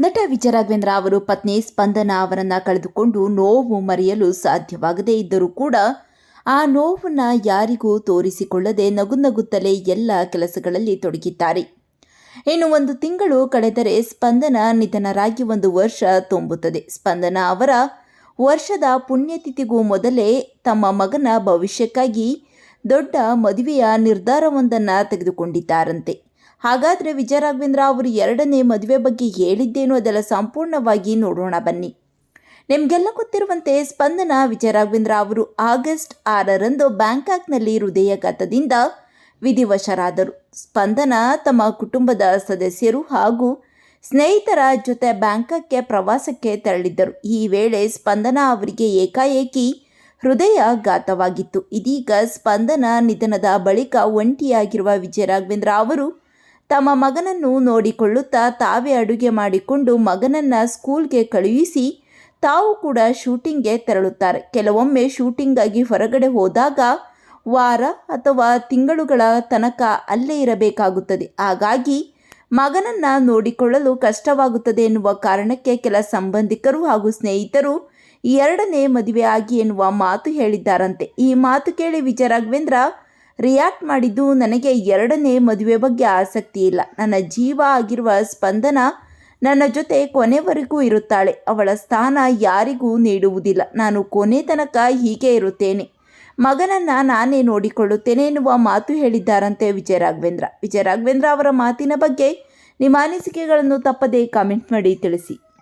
ನಟ ವಿಜಯ ರಾಘವೇಂದ್ರ ಅವರು ಪತ್ನಿ ಸ್ಪಂದನ ಅವರನ್ನ ಕಳೆದುಕೊಂಡು ನೋವು ಮರೆಯಲು ಸಾಧ್ಯವಾಗದೇ ಇದ್ದರೂ ಕೂಡ ಆ ನೋವನ್ನ ಯಾರಿಗೂ ತೋರಿಸಿಕೊಳ್ಳದೆ ನಗು ನಗುತ್ತಲೇ ಎಲ್ಲ ಕೆಲಸಗಳಲ್ಲಿ ತೊಡಗಿದ್ದಾರೆ. ಇನ್ನು ಒಂದು ತಿಂಗಳು ಕಳೆದರೆ ಸ್ಪಂದನ ನಿಧನರಾಗಿ ಒಂದು ವರ್ಷ ತುಂಬುತ್ತದೆ. ಸ್ಪಂದನ ಅವರ ವರ್ಷದ ಪುಣ್ಯತಿಥಿಗೂ ಮೊದಲೇ ತಮ್ಮ ಮಗನ ಭವಿಷ್ಯಕ್ಕಾಗಿ ದೊಡ್ಡ ಮದುವೆಯ ನಿರ್ಧಾರವೊಂದನ್ನು ತೆಗೆದುಕೊಂಡಿದ್ದಾರಂತೆ. ಹಾಗಾದರೆ ವಿಜಯ ರಾಘವೇಂದ್ರ ಅವರು ಎರಡನೇ ಮದುವೆ ಬಗ್ಗೆ ಹೇಳಿದ್ದೇನು ಅದೆಲ್ಲ ಸಂಪೂರ್ಣವಾಗಿ ನೋಡೋಣ ಬನ್ನಿ. ನಿಮಗೆಲ್ಲ ಗೊತ್ತಿರುವಂತೆ ಸ್ಪಂದನ ವಿಜಯ ರಾಘವೇಂದ್ರ ಅವರು ಆಗಸ್ಟ್ ಆರರಂದು ಬ್ಯಾಂಕಾಕ್ನಲ್ಲಿ ಹೃದಯಘಾತದಿಂದ ವಿಧಿವಶರಾದರು. ಸ್ಪಂದನ ತಮ್ಮ ಕುಟುಂಬದ ಸದಸ್ಯರು ಹಾಗೂ ಸ್ನೇಹಿತರ ಜೊತೆ ಬ್ಯಾಂಕಾಕ್ಗೆ ಪ್ರವಾಸಕ್ಕೆ ತೆರಳಿದ್ದರು. ಈ ವೇಳೆ ಸ್ಪಂದನ ಅವರಿಗೆ ಏಕಾಏಕಿ ಹೃದಯಾಘಾತವಾಗಿತ್ತು. ಇದೀಗ ಸ್ಪಂದನ ನಿಧನದ ಬಳಿಕ ಒಂಟಿಯಾಗಿರುವ ವಿಜಯ ರಾಘವೇಂದ್ರ ಅವರು ತಮ್ಮ ಮಗನನ್ನು ನೋಡಿಕೊಳ್ಳುತ್ತಾ ತಾವೇ ಅಡುಗೆ ಮಾಡಿಕೊಂಡು ಮಗನನ್ನು ಸ್ಕೂಲ್ಗೆ ಕಳುಹಿಸಿ ತಾವು ಕೂಡ ಶೂಟಿಂಗ್ಗೆ ತೆರಳುತ್ತಾರೆ. ಕೆಲವೊಮ್ಮೆ ಶೂಟಿಂಗಾಗಿ ಹೊರಗಡೆ ಹೋದಾಗ ವಾರ ಅಥವಾ ತಿಂಗಳುಗಳ ತನಕ ಅಲ್ಲೇ ಇರಬೇಕಾಗುತ್ತದೆ. ಹಾಗಾಗಿ ಮಗನನ್ನು ನೋಡಿಕೊಳ್ಳಲು ಕಷ್ಟವಾಗುತ್ತದೆ ಎನ್ನುವ ಕಾರಣಕ್ಕೆ ಕೆಲ ಸಂಬಂಧಿಕರು ಹಾಗೂ ಸ್ನೇಹಿತರು ಎರಡನೇ ಮದುವೆ ಆಗಿ ಎನ್ನುವ ಮಾತು ಹೇಳಿದ್ದಾರಂತೆ. ಈ ಮಾತು ಕೇಳಿ ವಿಜಯ ರಾಘವೇಂದ್ರ ರಿಯಾಕ್ಟ್ ಮಾಡಿದ್ದು, ನನಗೆ ಎರಡನೇ ಮದುವೆ ಬಗ್ಗೆ ಆಸಕ್ತಿ ಇಲ್ಲ. ನನ್ನ ಜೀವ ಆಗಿರುವ ಸ್ಪಂದನ ನನ್ನ ಜೊತೆ ಕೊನೆವರೆಗೂ ಇರುತ್ತಾಳೆ. ಅವಳ ಸ್ಥಾನ ಯಾರಿಗೂ ನೀಡುವುದಿಲ್ಲ. ನಾನು ಕೊನೆ ತನಕ ಹೀಗೆ ಇರುತ್ತೇನೆ. ಮಗನನ್ನು ನಾನೇ ನೋಡಿಕೊಳ್ಳುತ್ತೇನೆ ಎನ್ನುವ ಮಾತು ಹೇಳಿದ್ದಾರಂತೆ ವಿಜಯ ರಾಘವೇಂದ್ರ. ವಿಜಯ ರಾಘವೇಂದ್ರ ಅವರ ಮಾತಿನ ಬಗ್ಗೆ ನಿಮ್ಮ ಅನಿಸಿಕೆಗಳನ್ನು ತಪ್ಪದೇ ಕಾಮೆಂಟ್ ಮಾಡಿ ತಿಳಿಸಿ.